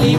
ஓங்காளி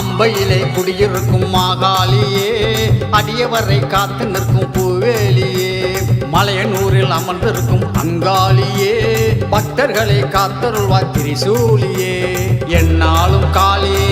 அம்பையிலே குடியிருக்கும் மாகாளியே அடியவரை காத்து நிற்கும் பூவேலியே. மலையனூரில் அமர்ந்திருக்கும் அங்காளியே பக்தர்களை காத்தருள்வாய் திரிசூலியே. என்னாலும் காளியே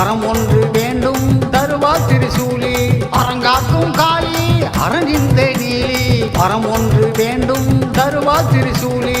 வரம் ஒன்று வேண்டும் தருவா திருசூலி. அரங்காக்கும் காளி அரணிந்த நீலி வரம் ஒன்று வேண்டும் தருவா திருசூலி.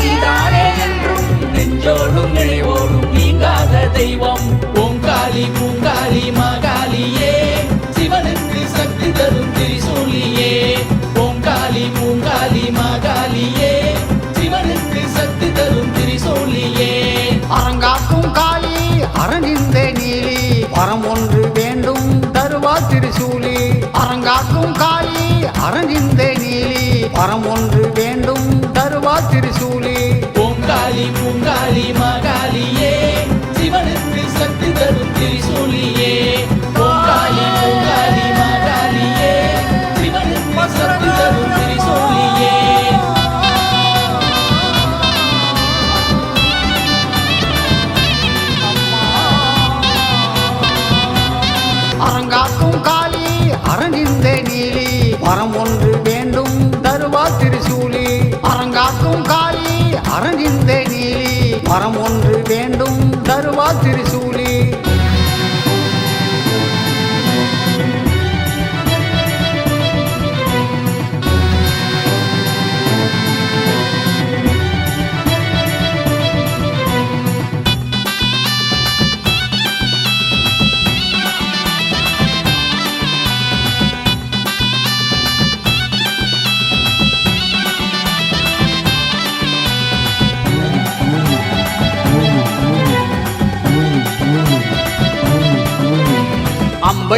அரங்காக்கும் காளி அரங்கிந்த நீலி. வரம் ஒன்று வேண்டும் தருவா திருசூலி. அரங்காக்கும் காளி அரங்கிந்த நீலி. வரம் ஒன்று வேண்டும் தருவா திருசூலி. பூங்காளி பூங்காளி மாகாளியே வரம் ஒன்று வேண்டும் தருவா திரு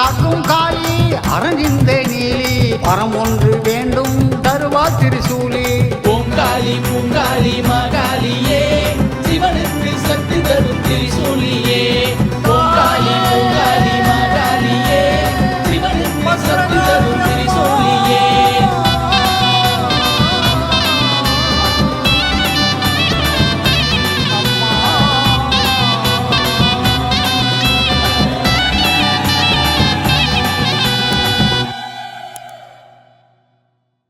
காக்கும் காளி அரணிந்த நீலி வரம் ஒன்று வேண்டும் தருவா திருசூலி. பூங்காளி பூங்காளி மகாலியே சிவனுக்கு சக்தி தரும் திருசூலியே. பூங்காளி பூங்காளி மகாலியே சிவனுக்கு சக்தி தரும்